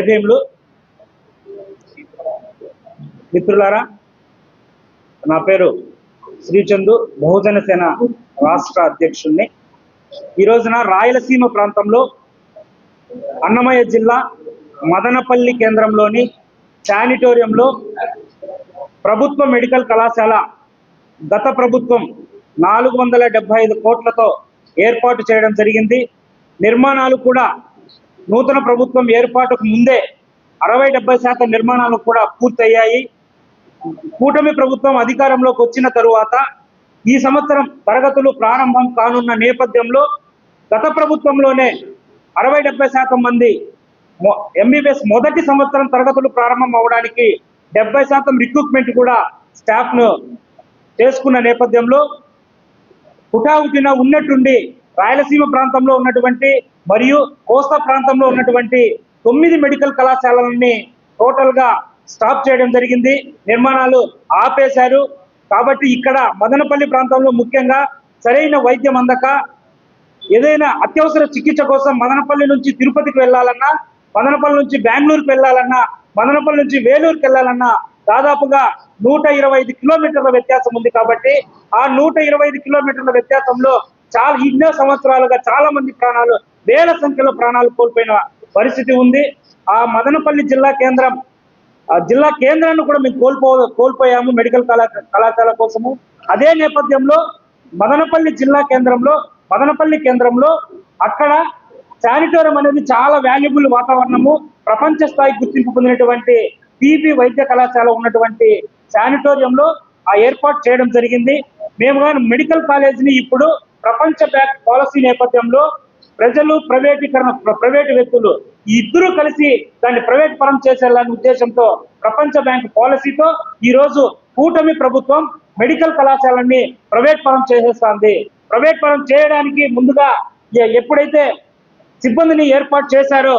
జై మిత్రులారా నా పేరు శ్రీచందు బహుజన సేన రాష్ట్ర అధ్యక్షుడిని ఈ రోజున రాయలసీమ ప్రాంతంలో అన్నమయ్య జిల్లా మదనపల్లి కేంద్రంలోని శానిటోరియంలో ప్రభుత్వ మెడికల్ కళాశాల గత ప్రభుత్వం నాలుగు వందల డెబ్బై ఐదు కోట్లతో ఏర్పాటు చేయడం జరిగింది. నిర్మాణాలు కూడా నూతన ప్రభుత్వం ఏర్పాటుకు ముందే అరవై డెబ్బై శాతం నిర్మాణాలు కూడా పూర్తయ్యాయి. కూటమి ప్రభుత్వం అధికారంలోకి వచ్చిన తరువాత ఈ సంవత్సరం తరగతులు ప్రారంభం కానున్న నేపథ్యంలో గత ప్రభుత్వంలోనే అరవై డెబ్బై శాతం మంది ఎంబీబీఎస్ మొదటి సంవత్సరం తరగతులు ప్రారంభం అవడానికి డెబ్బై శాతం రిక్రూట్మెంట్ కూడా స్టాఫ్ను చేసుకున్న నేపథ్యంలో హుటాహుటిన ఉన్నట్టుండి రాయలసీమ ప్రాంతంలో ఉన్నటువంటి మరియు కోస్తా ప్రాంతంలో ఉన్నటువంటి తొమ్మిది మెడికల్ కళాశాలలని టోటల్గా స్టాప్ చేయడం జరిగింది. నిర్మాణాలు ఆపేశారు. కాబట్టి ఇక్కడ మదనపల్లి ప్రాంతంలో ముఖ్యంగా సరైన వైద్యం అందక ఏదైనా అత్యవసర చికిత్స కోసం మదనపల్లి నుంచి తిరుపతికి వెళ్ళాలన్నా మదనపల్లి నుంచి బెంగళూరుకి వెళ్ళాలన్నా మదనపల్లి నుంచి వేలూరుకి వెళ్ళాలన్నా దాదాపుగా నూట ఇరవై ఐదు కిలోమీటర్ల వ్యత్యాసం ఉంది కాబట్టి ఆ నూట ఇరవై ఐదు కిలోమీటర్ల వ్యత్యాసంలో చాలా ఎన్నో సంవత్సరాలుగా చాలా మంది ప్రాణాలు వేల సంఖ్యలో ప్రాణాలు కోల్పోయిన పరిస్థితి ఉంది. ఆ మదనపల్లి జిల్లా కేంద్రం ఆ జిల్లా కేంద్రాన్ని కూడా మేము కోల్పో కోల్పోయాము మెడికల్ కళా కళాశాల కోసము. అదే నేపథ్యంలో మదనపల్లి జిల్లా కేంద్రంలో మదనపల్లి కేంద్రంలో అక్కడ శానిటోరియం అనేది చాలా వాల్యుబుల్ వాతావరణము. ప్రపంచ స్థాయి గుర్తింపు పొందినటువంటి పీపీ వైద్య కళాశాల ఉన్నటువంటి శానిటోరియంలో ఆ ఏర్పాటు చేయడం జరిగింది. మేము కానీ మెడికల్ కాలేజీని ఇప్పుడు ప్రపంచ బ్యాంక్ పాలసీ నేపథ్యంలో ప్రజలు ప్రైవేటీకరణ ప్రైవేటు వ్యక్తులు ఇద్దరూ ఇద్దరు కలిసి దాన్ని ప్రైవేట్ పరం చేసేయాలనే ఉద్దేశంతో ప్రపంచ బ్యాంక్ పాలసీతో ఈ రోజు కూటమి ప్రభుత్వం మెడికల్ కళాశాలని ప్రైవేట్ పరం చేసేస్తుంది. ప్రైవేట్ పరం చేయడానికి ముందుగా ఎప్పుడైతే సిబ్బందిని ఏర్పాటు చేశారో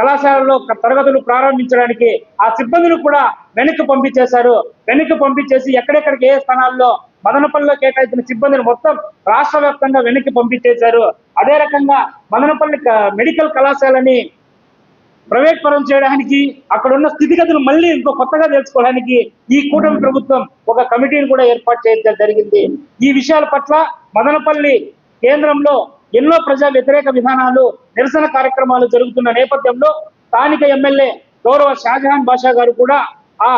కళాశాలలో తరగతులు ప్రారంభించడానికి ఆ సిబ్బందిని కూడా వెనక్కి పంపించేశారు. వెనక్కి పంపించేసి ఎక్కడెక్కడికి ఏ స్థానాల్లో మదనపల్లిలో కేటాయించిన సిబ్బందిని మొత్తం రాష్ట్ర వ్యాప్తంగా వెనక్కి పంపించేశారు. అదే రకంగా మదనపల్లి మెడికల్ కళాశాలని ప్రైవేట్ పరం చేయడానికి అక్కడ ఉన్న స్థితిగతులు మళ్ళీ ఇంకో కొత్తగా తెలుసుకోవడానికి ఈ కూటమి ప్రభుత్వం ఒక కమిటీని కూడా ఏర్పాటు చేయడం జరిగింది. ఈ విషయాల పట్ల మదనపల్లి కేంద్రంలో ఎన్నో ప్రజా వ్యతిరేక విధానాలు నిరసన కార్యక్రమాలు జరుగుతున్న నేపథ్యంలో స్థానిక ఎమ్మెల్యే గౌరవ షాజహాన్ బాషా గారు కూడా ఆ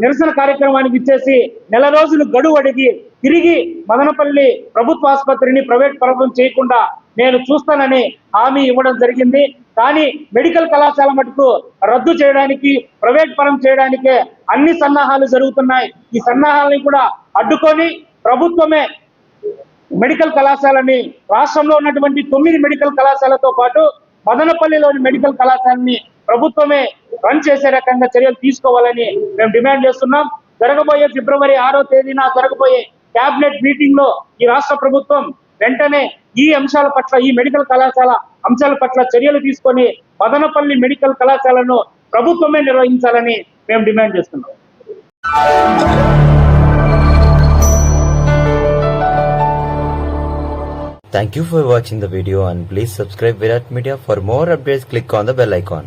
నిరసన కార్యక్రమానికి ఇచ్చేసి నెల రోజులు గడువు అడిగి తిరిగి మదనపల్లి ప్రభుత్వ ఆసుపత్రిని ప్రైవేట్ ప్రభుత్వం చేయకుండా నేను చూస్తానని హామీ ఇవ్వడం జరిగింది. కానీ మెడికల్ కళాశాల మటుకు రద్దు చేయడానికి ప్రైవేట్ పరం చేయడానికే అన్ని సన్నాహాలు జరుగుతున్నాయి. ఈ సన్నాహాలని కూడా అడ్డుకొని ప్రభుత్వమే మెడికల్ కళాశాలని రాష్ట్రంలో ఉన్నటువంటి తొమ్మిది మెడికల్ కళాశాలతో పాటు మదనపల్లిలోని మెడికల్ కళాశాలని ప్రభుత్వమే రన్ చేసే రకంగా చర్యలు తీసుకోవాలని మేము డిమాండ్ చేస్తున్నాం. జరగబోయే ఫిబ్రవరి ఆరో తేదీన జరగబోయే కేబినెట్ మీటింగ్లో ఈ రాష్ట్ర ప్రభుత్వం వెంటనే ఈ అంశాల పట్ల ఈ మెడికల్ కళాశాల అంశాల పట్ల చర్యలు తీసుకొని మదనపల్లి మెడికల్ కళాశాలను ప్రభుత్వమే నిర్వహించాలని మేము డిమాండ్ చేస్తున్నాం. Thank you for watching the video and please subscribe Virat Media for more updates. Click on the bell icon.